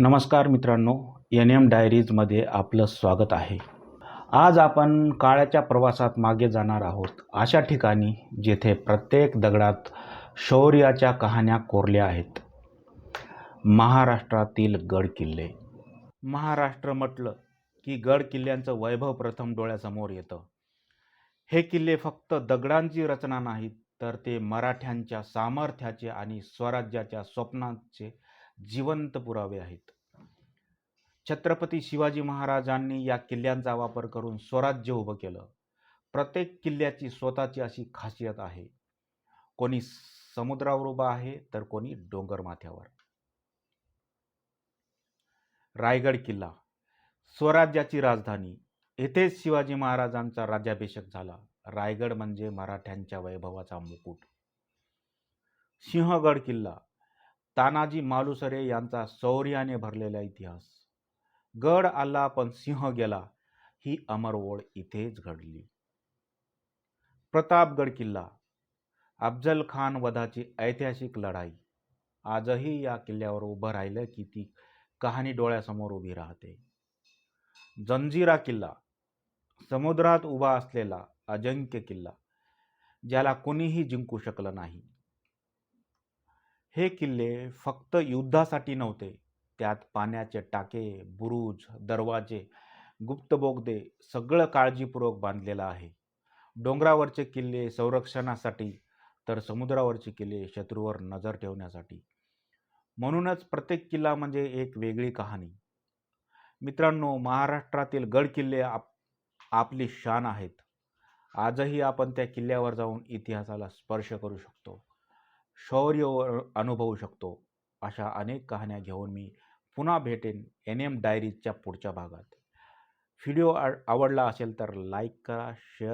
नमस्कार मित्रांनो N M डायरीजमध्ये आपलं स्वागत आहे. आज आपण काळाच्या प्रवासात मागे जाणार आहोत. अशा ठिकाणी जेथे प्रत्येक दगडात शौर्याच्या कहाण्या कोरल्या आहेत. महाराष्ट्रातील गड किल्ले. महाराष्ट्र म्हटलं की गड किल्ल्यांचं वैभव प्रथम डोळ्यासमोर येतं. हे किल्ले फक्त दगडांची रचना नाहीत तर ते मराठ्यांच्या सामर्थ्याचे आणि स्वराज्याच्या स्वप्नांचे जिवंत पुरावे आहेत. छत्रपती शिवाजी महाराजांनी या किल्ल्यांचा वापर करून स्वराज्य उभं केलं. प्रत्येक किल्ल्याची स्वतःची अशी खासियत आहे. कोणी समुद्रावर उभा आहे तर कोणी डोंगर माथ्यावर. रायगड किल्ला स्वराज्याची राजधानी. येथेच शिवाजी महाराजांचा राज्याभिषेक झाला. रायगड म्हणजे मराठ्यांच्या वैभवाचा मुकुट. सिंहगड किल्ला तानाजी मालुसरे यांचा शौर्याने भरलेला इतिहास. गड आला पण सिंह गेला ही अमर ओळ इथेच घडली. प्रतापगड किल्ला अफजल खान वधाची ऐतिहासिक लढाई. आजही या किल्ल्यावर उभं राहिलं की ती कहाणी डोळ्यासमोर उभी राहते. जंजिरा किल्ला समुद्रात उभा असलेला अजिंक्य किल्ला ज्याला कोणीही जिंकू शकलं नाही. हे किल्ले फक्त युद्धासाठी नव्हते. त्यात पाण्याचे टाके बुरुज दरवाजे गुप्त बोगदे सगळं काळजीपूर्वक बांधलेलं आहे. डोंगरावरचे किल्ले संरक्षणासाठी तर समुद्रावरचे किल्ले शत्रूवर नजर ठेवण्यासाठी. म्हणूनच प्रत्येक किल्ला म्हणजे एक वेगळी कहाणी. मित्रांनो महाराष्ट्रातील गड किल्ले आप आपली शान आहेत. आजही आपण त्या किल्ल्यावर जाऊन इतिहासाला स्पर्श करू शकतो. शौर्य अनुभवू शकतो अशा अनेक कहाण्या घेऊन मी पुन्हा भेटेन एन एम डायरीजच्या पुढच्या भागात. व्हिडिओ आवडला असेल तर लाईक करा शेअर